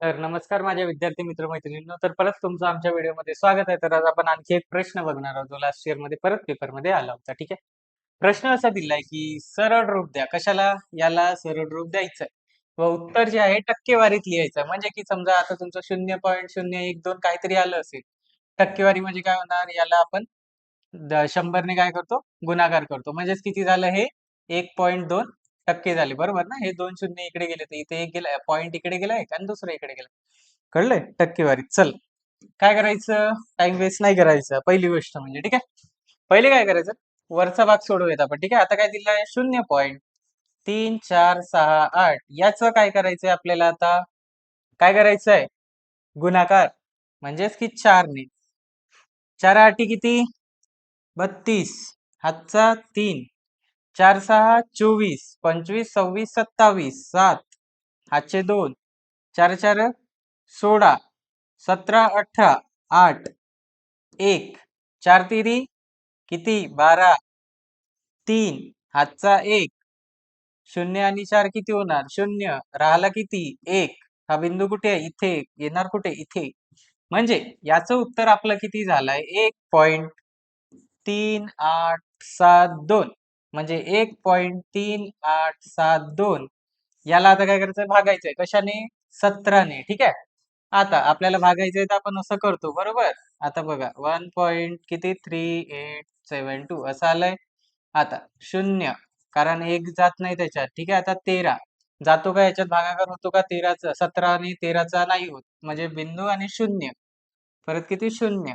तर नमस्कार माझ्या विद्यार्थी मित्र मैत्रिणींनो. तर परत तुमचं आमच्या व्हिडिओमध्ये स्वागत आहे. तर आज आपण आणखी एक प्रश्न बघणार आहोत. जो लास्ट इयरमध्ये परत पेपरमध्ये आला होता. ठीक आहे? प्रश्न असा दिलाय की सरळ रूप द्या. कशाला? याला सरळ रूप द्यायचं व उत्तर जे आहे टक्केवारीत लिहायचं. म्हणजे की समजा आता तुमचं शून्य पॉईंट शून्य एक दोन काहीतरी आलं असेल. टक्केवारी म्हणजे काय होणार? याला आपण शंभरने काय करतो? गुणाकार करतो. म्हणजेच किती झालं हे? एक पॉईंट दोन. टक्के झाले. बरोबर ना? हे दोन शून्य इकडे गेले तर इथे एक गेला पॉईंट इकडे गेला एक आणि दुसरा इकडे गेला कळलंय? टक्केवारी. चल. काय करायचं? टाइम वेस्ट नाही करायचं. पहिली गोष्ट म्हणजे ठीक आहे? पहिले काय करायचं? वरचा भाग सोडवूयात आपण ठीक आहे? आता काय दिलं शून्य पॉईंट तीन चार सहा आठ. याचं काय करायचंय आपल्याला आता? काय करायचंय? गुणाकार. म्हणजेच की चारने. चार आठी किती? बत्तीस. हातचा तीन. चार सहा चोवीस पंचवीस सव्वीस सत्तावीस सात. हातशे दोन. चार चार सोळा. सतरा अठरा आठ. एक. चार तिरी. किती? बारा. तीन. हातचा एक. शून्य आणि चार किती होणार? शून्य. राहिला किती? एक. हा बिंदू कुठे? आहे इथे. येणार कुठे? इथे. म्हणजे याचं उत्तर आपलं किती झालंय? एक पॉइंट तीन आठ सात दोन. म्हणजे एक पॉईंट तीन आठ सात दोन. याला आता काय करायचं भागायचंय. कशाने? सतराने. ठीक आहे? आता आपल्याला भागायचंय तर आपण असं करतो. बरोबर? आता बघा. वन पॉईंट किती? थ्री एट सेवन टू असं आलंय. आता शून्य. कारण एक जात नाही त्याच्यात. ठीक आहे? आता तेरा. जातो का याच्यात? भागाकार होतो का? तेराचा. सतरा आणि तेराचा नाही होत. म्हणजे बिंदू आणि शून्य. परत किती? शून्य.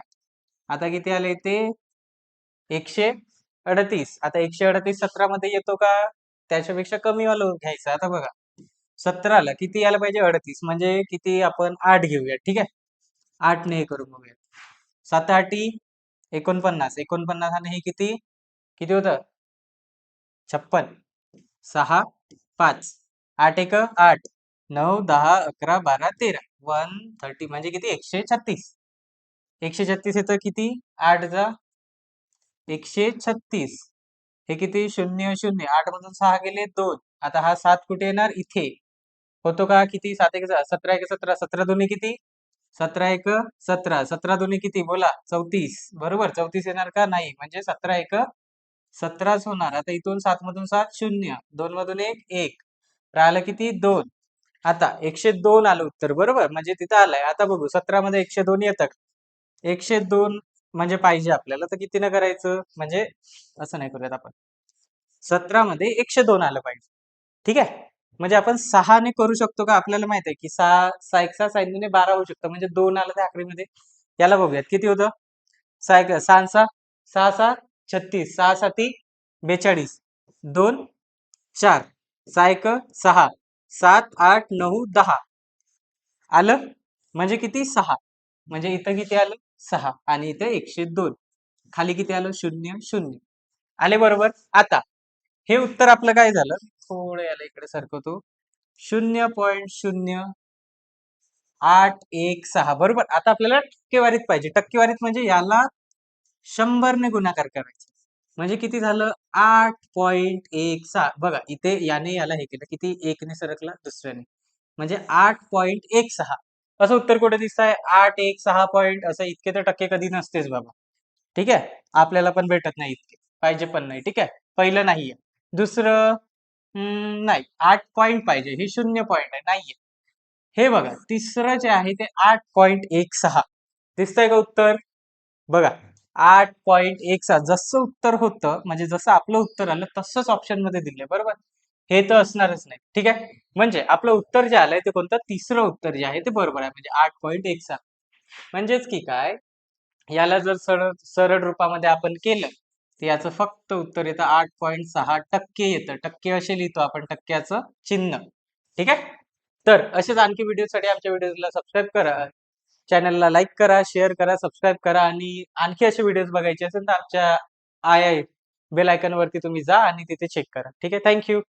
आता किती आले ते? एकशे अडतीस. आता एकशे अडतीस सतरा मध्ये येतो का? त्याच्यापेक्षा कमी वाला घ्यायचं. आता बघा. सतराला किती यायला पाहिजे? अडतीस. म्हणजे किती आपण आठ घेऊया ठीक आहे? आठ ने हे करून बघूया सात आठी एकोणपन्नास. एकोणपन्नास आणि हे किती? किती होतं? छप्पन. सहा पाच. आठ एक? आठ. नऊ दहा अकरा बारा तेरा. One thirty. म्हणजे किती? एकशे छत्तीस. एकशे छत्तीस येतं किती? आठ जा एकशे छत्तीस. हे किती? शून्य शून्य. आठ मधून सहा गेले दोन. आता हा सात कुठे येणार? इथे. होतो का? किती? सात एक सतरा एक सतरा. सतरा दोन्ही किती? सतरा एक सतरा. सतरा दोन्ही किती? बोला. चौतीस. बरोबर? चौतीस येणार का? नाही. म्हणजे सतरा एक सतराच होणार. आता इथून सात मधून सात शून्य. दोन मधून एक एक. राहिलं किती? दोन. आता एकशे दोन आलं उत्तर. बरोबर? म्हणजे तिथं आलंय. आता बघू. सतरा मध्ये एकशे दोन येतं एकशे दोन म्हणजे पाहिजे आपल्याला तर कितीनं करायचं? म्हणजे असं नाही करूयात आपण. सतरा मध्ये एकशे दोन आलं पाहिजे. ठीक आहे? म्हणजे आपण सहाने करू शकतो का? आपल्याला माहीत आहे की सहा सहा एक सहा साईने बारा होऊ शकतं. म्हणजे दोन आलं त्या आकडेमध्ये याला बघूयात. किती होतं? सहा एक सहा सहा. सहा सहा छत्तीस. सहा साती बेचाळीस. दोन चार. सहा एक सहा. सात आठ नऊ दहा. आलं? म्हणजे किती? सहा. म्हणजे इथं किती आलं? सहा. आणि इथं एकशे दोन. खाली किती आलं? शून्य शून्य. आले बरोबर? आता. हे उत्तर आपलं काय झालं? थोडं याला इकडे सरकवतो शून्य पॉइंट शून्य आठ एक सहा. बरोबर? आता आपल्याला टक्केवारीत पाहिजे. टक्केवारीत म्हणजे याला शंभरने गुणाकार करायचा. म्हणजे किती झालं? आठ पॉइंट एक सहा. बघा इथे याने याला हे केलं. किती? एकने सरकला दुसऱ्याने. म्हणजे आठ पॉइंट एक सहा. असं उत्तर कुठे दिसत आहे आठ एक सहा पॉईंट असं इतके तर टक्के कधी नसतेच बाबा. ठीक आहे? आपल्याला पण भेटत नाही इतके. पाहिजे पण नाही. ठीक आहे? पहिलं नाहीये. दुसरं नाही. आठ पॉईंट पाहिजे. हे शून्य पॉईंट आहे. नाहीये. हे बघा. तिसरं जे आहे ते आठ पॉईंट एक सहा. दिसतंय का उत्तर? बघा. आठ पॉईंट एक सहा. जसं उत्तर होतं म्हणजे जसं आपलं उत्तर आलं तसंच ऑप्शनमध्ये दिलंय. बरोबर? हे तर असणारच नाही. ठीक आहे? म्हणजे आपलं उत्तर जे आलंय ते कोणतं? तिसरं उत्तर जे आहे ते बरोबर आहे. म्हणजे आठ पॉईंट एक सहा. म्हणजेच की काय? याला जर सरळ सरळ रूपामध्ये आपण केलं तर याचं फक्त उत्तर येतं आठ पॉईंट सहा टक्के येतं. टक्के असे लिहितो आपण टक्क्याचं चिन्ह. ठीक आहे? तर असेच आणखी व्हिडिओसाठी आमच्या व्हिडिओला सबस्क्राईब करा. चॅनलला लाईक करा शेअर करा सबस्क्राईब करा आणि आणखी असे व्हिडिओज बघायचे असेल तर आमच्या आय आय बेल आयकनवरती तुम्ही जा आणि तिथे चेक करा. ठीक आहे? थँक्यू